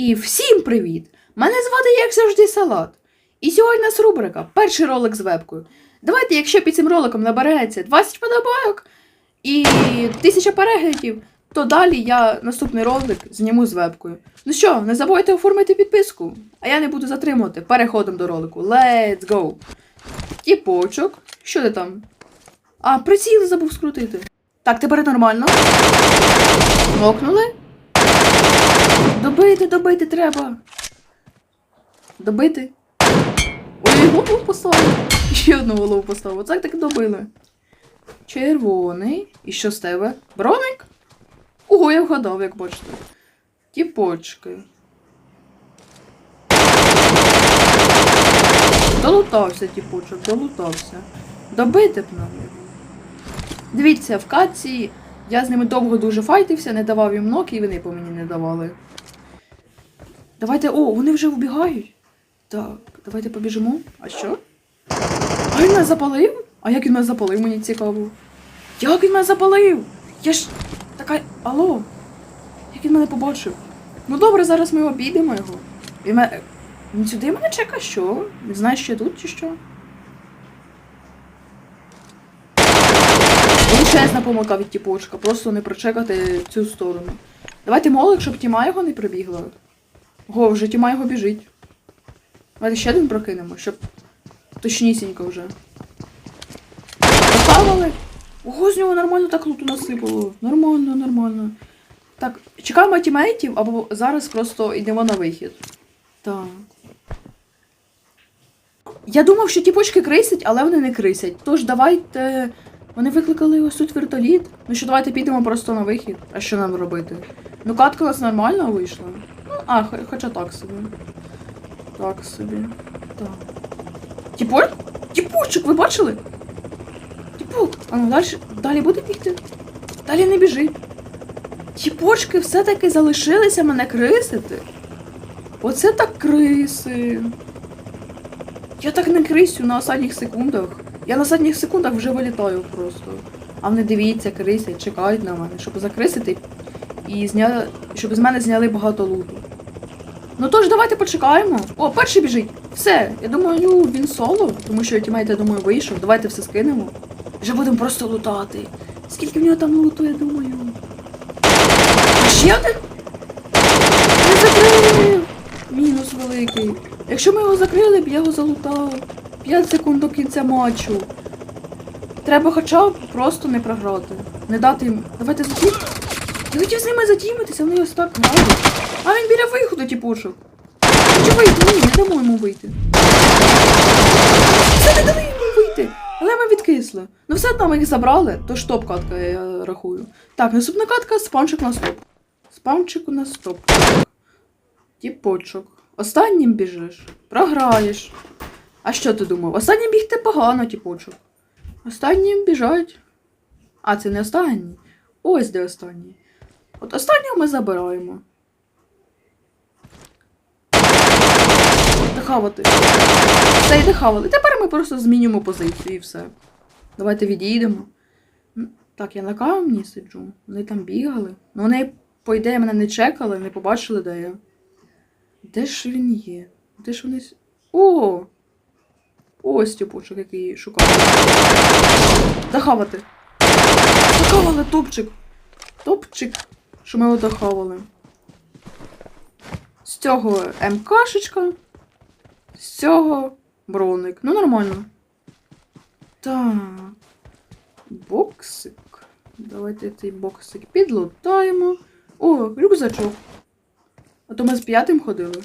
І всім привіт! Мене звати, як завжди, Салат. І сьогодні у нас рубрика Перший ролик з вебкою. Давайте, якщо під цим роликом набереться 20 подобайок і 1000 переглядів, то далі я наступний ролик зніму з вебкою. Ну що, не забудьте оформити підписку, а я не буду затримувати переходом до ролику. Let's go! Тіпочок. Що ти там? А, приціл забув скрутити. Так, тепер нормально. Окнули. Добити, добити треба. Добити. Ой, голову поставив. Ще одну голову поставив. Оце так добили. Червоний. І що з тебе? Броник? Ого, я вгадав, як бачите. Тіпочки. Долутався, тіпочок, долутався. Добити б нам. Дивіться, в каці я з ними довго дуже файтився, не давав їм ноки, і вони по мені не давали. Давайте. О, вони вже вбігають. Так, давайте побіжимо. А що? А він мене запалив? А як він мене запалив, мені цікаво. Як він мене запалив? Я ж така. Алло? Як він мене побачив? Ну добре, зараз ми обійдемо його. Він мене. Сюди мене чекає, що? Він знає, що я тут чи що? Величезна помилка від тіпочка, просто не прочекати цю сторону. Давайте молик, щоб тіма його не прибігла. Го, вже тіма його біжить. Давайте ще один прокинемо, щоб точнісінько вже. Поставили. Ого, з нього нормально так луту насипало. Нормально, нормально. Так, чекаємо тімейтів, або зараз просто йдемо на вихід. Так. Я думав, що ті почки крисять, але вони не крисять. Тож давайте. Вони викликали ось тут вертоліт. Ну що давайте підемо просто на вихід. А що нам робити? Ну, катка у нас нормально вийшла. А, хоча так собі. Так собі. Так. Тіпо... Тіпочок, ви бачили? Тіпок. А ну далі, далі буде бігти? Далі не біжить. Тіпочки все-таки залишилися мене крисити. Оце так криси. Я так не крисю на останніх секундах. Я на останніх секундах вже вилітаю просто. А вони дивіться, крисять, чекають на мене, щоб закрисити і зня... щоб з мене зняли багато луту. Ну тож давайте почекаємо. О, перший біжить. Все. Я думаю, ну, він соло, тому що тімейт, я думаю, вийшов. Давайте все скинемо. Вже будемо просто лутати. Скільки в нього там луту, я думаю. Ще один? Не закрив! Мінус великий. Якщо ми його закрили б, я його залутав. 5 секунд до кінця матчу. Треба хоча б просто не програти. Не дати їм. Давайте затім. Я хотів з ними затімитися, вони ось так грають. А він біля виходу, тіпушок. Хочу вийти, ні, не дамо йому вийти. Все не дали йому вийти. Але ми відкисли. Ну все одно ми їх забрали, то топ катка, я рахую. Так, наступна катка спамчик на стоп. Спамчику на стоп. Тіпочок. Останнім біжиш. Програєш. А що ти думав? Останнім бігти погано, тіпочок. Останнім біжать. А, це не останній. Ось де останній. От останнього ми забираємо. Дохавати. Все, йде хавали. Тепер ми просто змінюємо позицію і все. Давайте відійдемо. Так, я на камні сиджу. Вони там бігали. Ну вони, по ідеї, мене не чекали, не побачили, де я. Де ж він є? Де ж вони. О! Ось тіпочок, який шукав. Захавати. Захавали топчик. Топчик. Що ми його дохавали. З цього МКшечка. З цього броник. Ну, нормально. Так. Боксик. Давайте цей боксик підлутаємо. О, рюкзачок. А то ми з п'ятим ходили.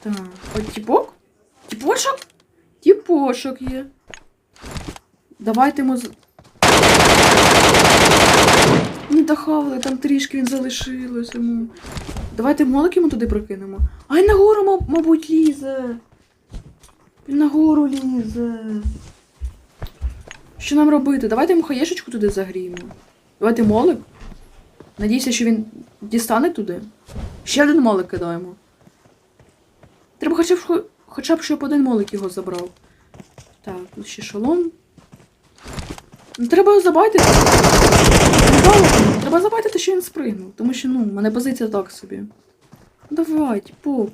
Так. От тіпок? Тіпочок? Тіпошок є. Давайте з... Не дохавали, там трішки він залишилось йому. Давайте молик йому туди прокинемо. Ай, нагору, маб- мабуть, лізе. Він нагору лізе. Що нам робити? Давайте йому хаєшечку туди загріємо. Давайте молик. Надіюся, що він дістане туди. Ще один молик кидаємо. Треба хоча б, хо- хоча б щоб один молик його забрав. Так, ще шолом. Ну, треба забайтити. Ну, Треба забайтити, що він спригнув. Тому що, ну, в мене позиція так собі. Давай, типу.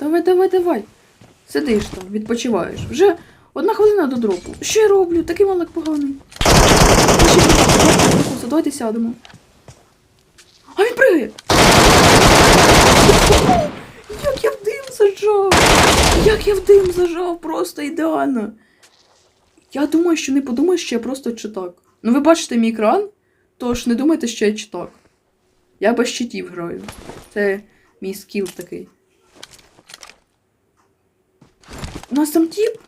Давай, давай, давай. Сидиш там, відпочиваєш. Вже одна хвилина до дропу. Що я роблю? Такий малик поганий. Давайте сядемо. А він пригає! Як я в дим зажав! Як я в дим зажав, просто ідеально. Я думаю, що не подумаю, що я просто читак. Ну ви бачите мій екран, тож не думайте, що я читак. Я без щитів граю. Це мій скіл такий. У нас там тіп.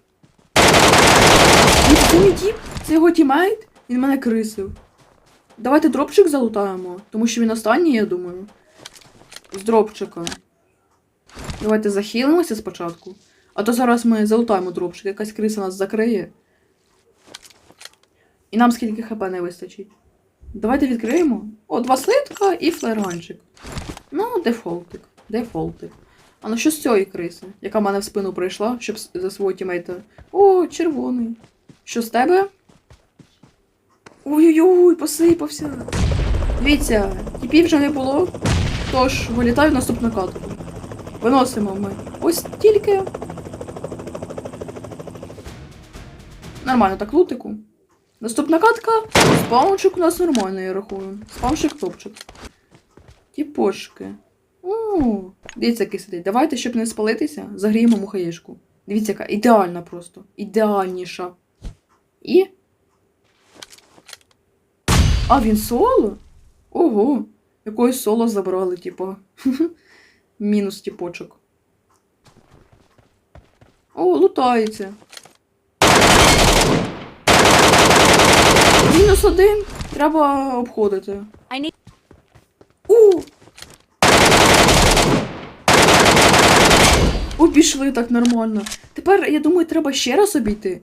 Це не тіп, це його тімейт, він мене крисив. Давайте дропчик залутаємо, тому що він останній, я думаю. З дропчика. Давайте захилимося спочатку. А то зараз ми залутаємо дропчик, якась криса нас закриє. І нам скільки хп не вистачить. Давайте відкриємо. О, два слитка і флеранчик. Ну, дефолтик. Дефолтик. А ну що з цієї криси, яка в мене в спину прийшла, щоб за свого тімейта. О, червоний. Що з тебе? Ой-ой-ой, посипався. Дивіться, тіпів вже не було. Тож, вилітаю в наступну катку. Виносимо ми. Ось тільки. Нормально так лутику. Наступна катка. Спаунчик у нас нормальний, я рахую. Спаунчик топчик. Тіпошки. О, дивіться, який сидить. Давайте, щоб не спалитися, загріємо мухаєшку. Дивіться, яка ідеальна просто. Ідеальніша. І. А, він соло? Ого. Якоїсь соло забрали, типу. Мінус тіпочок. О, лутається. Мінус один. Треба обходити. Need У! Обійшли так нормально. Тепер, я думаю, треба ще раз обійти.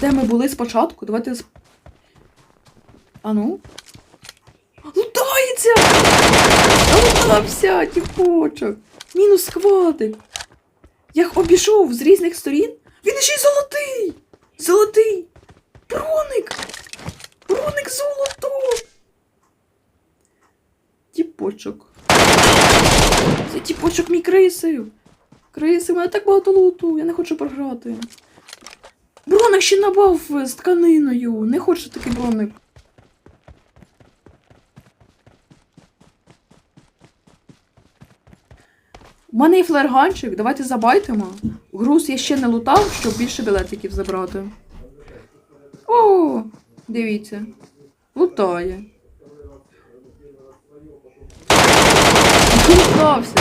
Де ми були спочатку? Давайте. А ну? Лутається! Лутався, тіпочок. Мінус скватик. Я їх обійшов з різних сторін. Він ще й золотий! Золотий! Броник! Броник золото! Тіпочок. Це тіпочок мій крисив. Криси, у мене так багато луту, я не хочу програти. Броник ще набав з тканиною. Не хочу такий броник. У мене є флерганчик, давайте забайтимо. Груз я ще не лутав, щоб більше білетиків забрати. О, дивіться. Лутає. Лутався.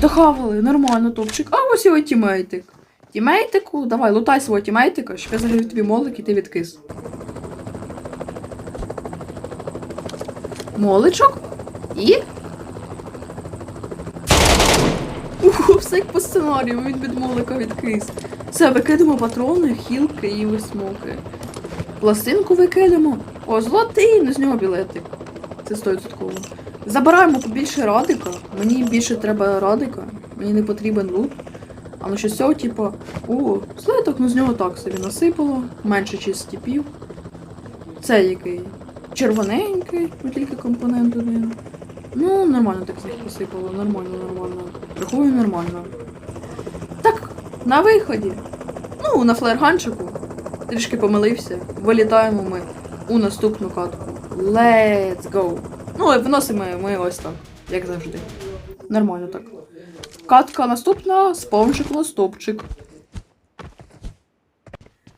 Дохавали, нормально, топчик. А ось його тімейтик. Тімейтику, давай, лутай свого тімейтика, щоб я загрів тобі молик і ти відкис. Моличок. І. Уху, все як по сценарію, він від молика відкис. Все, викидаємо патрони, хілки і висмоки. Пластинку викидаємо. О, золотий, ну з нього білетик. Це 100%. Забираємо побільше радика. Мені більше треба радика. Мені не потрібен лут. А ну що цього, типу, о, слиток, ну з нього так собі насипало. Менше чист стіпів. Це який? Червоненький, ну тільки компонент один. Ну, нормально так всіх посипало, нормально, нормально. Рахую нормально. Так, на виході. Ну, на флерганчику. Трішки помилився. Вилітаємо ми у наступну катку. Let's go! Ну, і виносимо ми ось так, як завжди. Нормально так. Катка наступна, спаунчик ластопчик.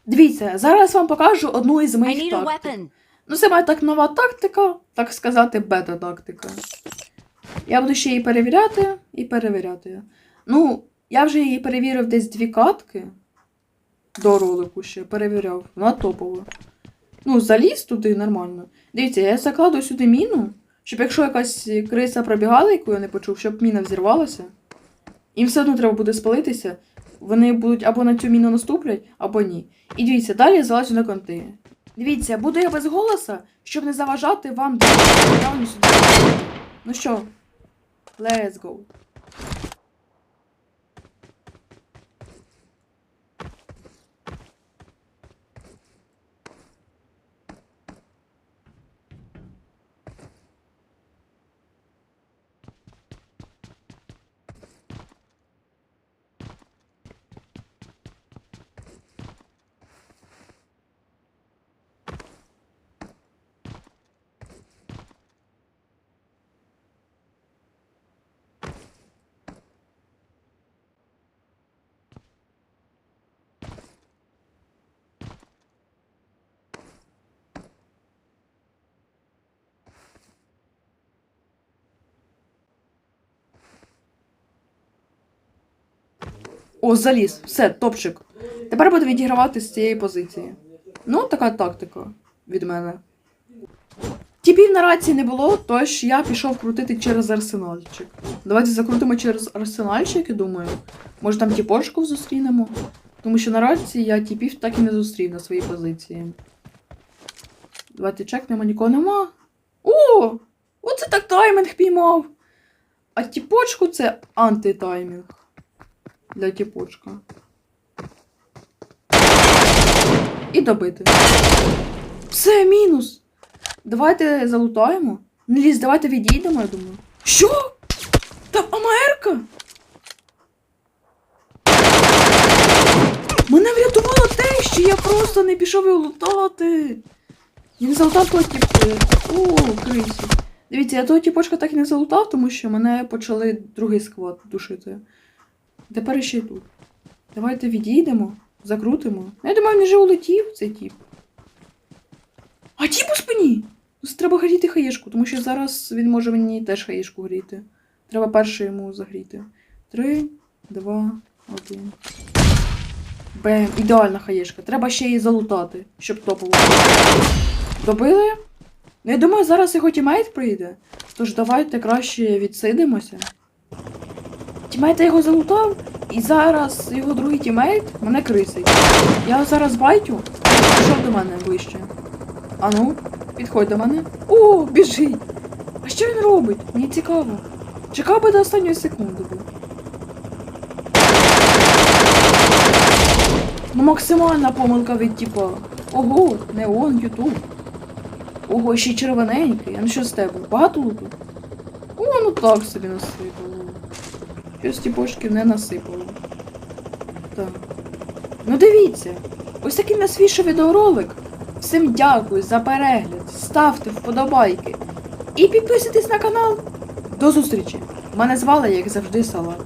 Дивіться, зараз вам покажу одну із моїх тактик. Ну, це моя так нова тактика, так сказати, бета-тактика. Я буду ще її перевіряти і перевіряти. Ну, я вже її перевірив десь дві катки. До ролику ще перевіряв. Вона топова. Ну, заліз туди нормально. Дивіться, я закладу сюди міну, щоб якщо якась криса пробігала, яку я не почув, щоб міна взірвалася. Їм все одно треба буде спалитися. Вони будуть або на цю міну наступлять, або ні. І дивіться, далі я залазю на конти. Дивіться, буду я без голоса, щоб не заважати вам сюди. Ну що, let's go. О, заліз. Все, топчик. Тепер буду відігравати з цієї позиції. Ну, така тактика від мене. Тіпів на рації не було, тож я пішов крутити через арсенальчик. Давайте закрутимо через арсенальчик, я думаю. Може там тіпошку зустрінемо. Тому що на рації я тіпів так і не зустрів на своїй позиції. Давайте чекнемо, нікого нема. О! Оце так таймінг піймав. А тіпочку це антитаймінг. Для тіпочка. І добити. Все, мінус. Давайте залутаємо. Не лізь, давайте відійдемо, я думаю. Що? Там АМРка? Мене врятувало те, що я просто не пішов його лутати. Я не залутав того тіпу. О, крисі. Дивіться, я того тіпочка так і не залутав, тому що мене почали другий сквад душити. Тепер ще тут. Давайте відійдемо, закрутимо. Я думаю, він вже улетів, цей тіп. А тіп у спині! Треба гріти хаєшку, тому що зараз він може мені теж хаєшку гріти. Треба перше йому загріти. Три, два, один. Бем, ідеальна хаєшка. Треба ще її залутати, щоб топово. Добили? Ну, я думаю, зараз його тімейт прийде. Тож давайте краще відсидимося. Тімейт його залутав, і зараз його другий тімейт мене крисить. Я його зараз байтю, пішов до мене ближче. Ану, підходь до мене. О, біжить! А що він робить? Мені цікаво. Чекав би до останньої секунди. Ну, максимальна помилка від типа. Ого, неон, ютуб. Ого, ще й червоненький. А ну що з тебе? Багато луту? О, ну так собі насипало. Щось тіпочків не насипало. Так. Ну дивіться, ось такий на свій відеоролик. Всім дякую за перегляд. Ставте вподобайки. І підписуйтесь на канал. До зустрічі! Мене звали, як завжди, Салат.